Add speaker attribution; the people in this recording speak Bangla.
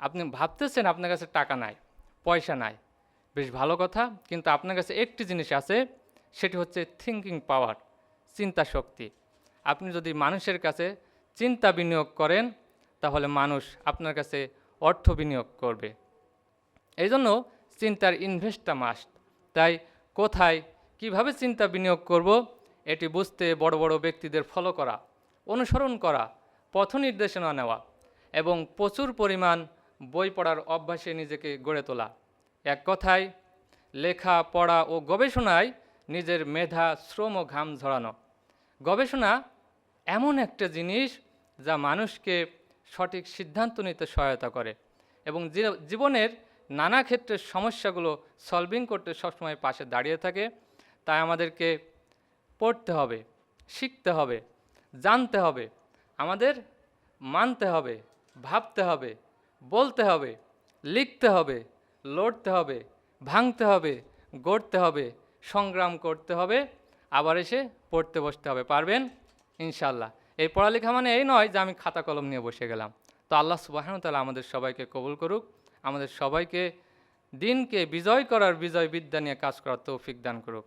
Speaker 1: আপনি ভাবতেছেন আপনার কাছে টাকা নাই, পয়সা নাই। বেশ ভালো কথা, কিন্তু আপনার কাছে একটি জিনিস আছে, সেটি হচ্ছে থিঙ্কিং পাওয়ার চিন্তা শক্তি। আপনি যদি মানুষের কাছে চিন্তা বিনিয়োগ করেন, তাহলে মানুষ আপনার কাছে অর্থ বিনিয়োগ করবে। এই জন্য চিন্তার ইনভেস্টটা মাস্ট তাই কোথায় কীভাবে চিন্তা বিনিয়োগ করব, এটি বুঝতে বড় বড় ব্যক্তিদের ফলো করা, অনুসরণ করা, পথ নির্দেশনা নেওয়া এবং প্রচুর পরিমাণ বই পড়ার অভ্যাসে নিজেকে গড়ে তোলা। এক কথায়, লেখা, পড়া ও গবেষণায় নিজের মেধা, শ্রম ও ঘাম ঝরানো। গবেষণা এমন একটা জিনিস যা মানুষকে সঠিক সিদ্ধান্ত নিতে সহায়তা করে এবং জীবনের নানা ক্ষেত্রের সমস্যাগুলো সলভিং করতে সবসময় পাশে দাঁড়িয়ে থাকে। তাই আমাদেরকে পড়তে হবে, শিখতে হবে, জানতে হবে, আমাদের মানতে হবে, ভাবতে হবে বলতে হবে, লিখতে হবে, লড়তে হবে, ভাঙতে হবে, গড়তে হবে, সংগ্রাম করতে হবে, আবার এসে পড়তে বসতে হবে, পারবেন? ইনশাল্লাহ এই পড়ালেখা মানে এই নয় যে আমি খাতা কলম নিয়ে বসে গেলাম। তো আল্লাহ সুবাহন তালা আমাদের সবাইকে কবুল করুক, আমাদের সবাইকে দিনকে বিজয় করার বিজয় বিদ্যা নিয়ে কাজ করার তৌফিক দান করুক।